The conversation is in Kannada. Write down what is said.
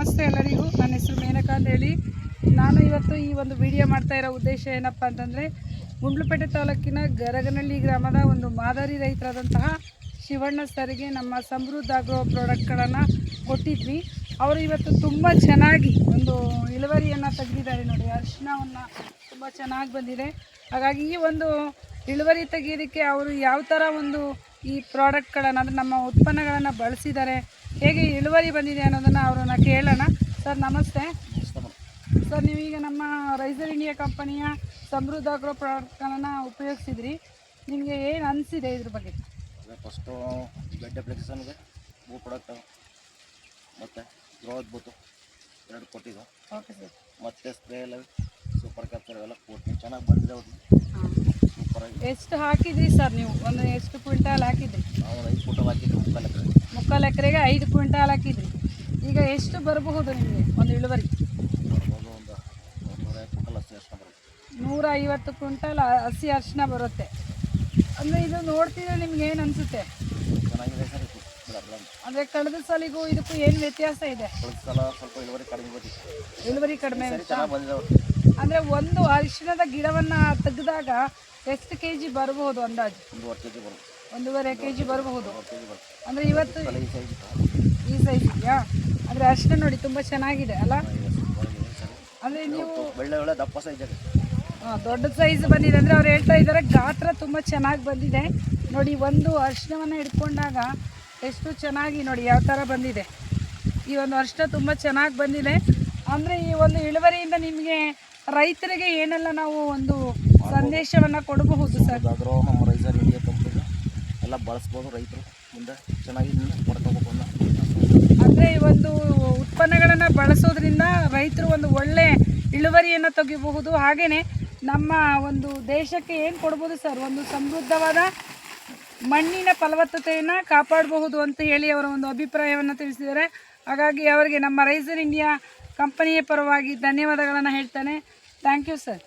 ನಮಸ್ತೆ ಎಲ್ಲರಿಗೂ. ನನ್ನ ಹೆಸರು ಮೇನಕಾ ಅಂತ ಹೇಳಿ. ನಾನು ಇವತ್ತು ಈ ಒಂದು ವಿಡಿಯೋ ಮಾಡ್ತಾ ಇರೋ ಉದ್ದೇಶ ಏನಪ್ಪ ಅಂತಂದರೆ, ಗುಂಡ್ಲುಪೇಟೆ ತಾಲೂಕಿನ ಗರಗನಹಳ್ಳಿ ಗ್ರಾಮದ ಒಂದು ಮಾದರಿ ರೈತರಾದಂತಹ ಶಿವಣ್ಣ ಸರಿಗೆ ನಮ್ಮ ಸಮೃದ್ಧ ಆಗೋ ಪ್ರಾಡಕ್ಟ್ಗಳನ್ನು ಕೊಟ್ಟಿದ್ವಿ. ಅವರು ಇವತ್ತು ತುಂಬ ಚೆನ್ನಾಗಿ ಒಂದು ಇಳುವರಿಯನ್ನು ತೆಗೆದಿದ್ದಾರೆ ನೋಡಿ. ಅರಿಶಿಣವನ್ನು ತುಂಬ ಚೆನ್ನಾಗಿ ಬಂದಿದೆ. ಹಾಗಾಗಿ ಈ ಒಂದು ಇಳುವರಿ ತೆಗೆಯೋದಕ್ಕೆ ಅವರು ಯಾವ ಥರ ಒಂದು ಈ ಪ್ರಾಡಕ್ಟ್ಗಳನ್ನು ಅಂದರೆ ನಮ್ಮ ಉತ್ಪನ್ನಗಳನ್ನು ಬಳಸಿದ್ದಾರೆ. ಹೇಗೆ ಇಳುವರಿ ಬಂದಿದೆ ಅನ್ನೋದನ್ನು ಅವರನ್ನು ಕೇಳೋಣ. ಸರ್ ನಮಸ್ತೆ. ಸರ್ ನೀವೀಗ ನಮ್ಮ ರೈಸರ್ ಇಂಡಿಯಾ ಕಂಪನಿಯ ಸಮೃದ್ಧ ಆಗ್ರೋ ಪ್ರಾಡಕ್ಟ್ಗಳನ್ನು ಉಪಯೋಗಿಸಿದ್ರಿ. ನಿಮಗೆ ಏನು ಅನಿಸಿದೆ ಇದ್ರ ಬಗ್ಗೆ? ಫಸ್ಟು ಬೆಡ್ ಅಪ್ಲಿಕೇಶನ್ಗೆ ಹೂ ಪ್ರಾಡಕ್ಟ್ ಮತ್ತು ಗ್ರೋತ್ ಬೂತು ಎರಡು ಕೊಟ್ಟಿದ್ದು. ಓಕೆ ಸರ್ ಮತ್ತು ಸ್ಪ್ರೇ ಎಲ್ಲ ಸೂಪರ್ ಕ್ಯಾಪ್ಚರ್ ಎಲ್ಲ ಕೊಟ್ಟು ಚೆನ್ನಾಗಿ ಬಂದಿದೆ ಅವ್ರಿಗೆ ಎಷ್ಟು ಹಾಕಿದ್ರಿ ಸರ್ ನೀವು? ಒಂದು ಎಷ್ಟು ಕ್ವಿಂಟಾಲ್ ಹಾಕಿದ್ರಿ? ಮುಕ್ಕಾಲು ಎಕರೆ. ಎಕರೆಗೆ ಐದು ಕ್ವಿಂಟಾಲ್ ಹಾಕಿದ್ರಿ. ಈಗ ಎಷ್ಟು ಬರಬಹುದು ನಿಮಗೆ ಒಂದು ಇಳುವರಿ? ನೂರ ಐವತ್ತು ಕ್ವಿಂಟಲ್ ಹಸಿ ಅರಿಶಿನ ಬರುತ್ತೆ. ಅಂದರೆ ಇದು ನೋಡ್ತಿದ್ರೆ ನಿಮ್ಗೆ ಏನು ಅನಿಸುತ್ತೆ? ಅಂದರೆ ಕಳೆದ ಸಲಿಗೂ ಇದಕ್ಕೂ ಏನು ವ್ಯತ್ಯಾಸ ಇದೆ? ಸಲ ಸ್ವಲ್ಪ ಇಳುವರಿ ಕಡಿಮೆ ಬಂದಿತ್ತು ಇಳುವರಿ ಕಡಿಮೆ ಚೆನ್ನಾಗಿ ಅಂದರೆ ಒಂದು ಅರಿಶಿಣದ ಗಿಡವನ್ನು ತೆಗೆದಾಗ ಎಷ್ಟು ಕೆ ಜಿ ಬರಬಹುದು ಅಂದಾಜು? ಒಂದೂವರೆ ಕೆ ಜಿ ಬರುತ್ತೆ ಒಂದೂವರೆ ಕೆ ಜಿ ಬರಬಹುದು ಅಂದರೆ ಇವತ್ತು ಈ ಸೈಜ್ ಇದೆಯಾ? ಅಂದ್ರೆ ಅರಿಶಿಣ ನೋಡಿ ತುಂಬಾ ಚೆನ್ನಾಗಿದೆ ಅಲ್ಲ? ಅಂದ್ರೆ ನೀವು ಒಳ್ಳೆ ಒಳ್ಳೆ ದಪ್ಪ ಸೈಜ್ ದೊಡ್ಡ ಸೈಜ್ ಬಂದಿದೆ ಅಂದರೆ ಅವ್ರು ಹೇಳ್ತಾ ಇದ್ದಾರೆ ಗಾತ್ರ ತುಂಬ ಚೆನ್ನಾಗಿ ಬಂದಿದೆ. ನೋಡಿ ಒಂದು ಅರಿಶಿಣವನ್ನು ಹಿಡ್ಕೊಂಡಾಗ ಎಷ್ಟು ಚೆನ್ನಾಗಿ ನೋಡಿ ಯಾವ ಥರ ಬಂದಿದೆ. ಈ ಒಂದು ವರ್ಷ ತುಂಬ ಚೆನ್ನಾಗಿ ಬಂದಿದೆ. ಅಂದರೆ ಈ ಒಂದು ಇಳುವರಿಯಿಂದ ನಿಮಗೆ ರೈತರಿಗೆ ಏನೆಲ್ಲ ನಾವು ಒಂದು ಸಂದೇಶವನ್ನು ಕೊಡಬಹುದು ಸರ್? ನಮ್ಮ ರೈಸರ್ ಇಂಡಿಯಾ ಕಂಪನಿ ಎಲ್ಲ ಬಳಸ್ಬೋದು ರೈತರು ಮುಂದೆ. ಚೆನ್ನಾಗಿ ಅಂದರೆ ಈ ಒಂದು ಉತ್ಪನ್ನಗಳನ್ನು ಬಳಸೋದ್ರಿಂದ ರೈತರು ಒಂದು ಒಳ್ಳೆ ಇಳುವರಿಯನ್ನು ತೆಗಿಬಹುದು. ಹಾಗೆಯೇ ನಮ್ಮ ಒಂದು ದೇಶಕ್ಕೆ ಏನು ಕೊಡ್ಬೋದು ಸರ್? ಒಂದು ಸಮೃದ್ಧವಾದ ಮಣ್ಣಿನ ಫಲವತ್ತತೆಯನ್ನು ಕಾಪಾಡಬಹುದು ಅಂತ ಹೇಳಿ ಅವರ ಒಂದು ಅಭಿಪ್ರಾಯವನ್ನು ತಿಳಿಸಿದ್ದಾರೆ. ಹಾಗಾಗಿ ಅವರಿಗೆ ನಮ್ಮ ರೈಸರ್ ಇಂಡಿಯಾ ಕಂಪನಿಯ ಪರವಾಗಿ ಧನ್ಯವಾದಗಳನ್ನು ಹೇಳ್ತಾನೆ. Thank you sir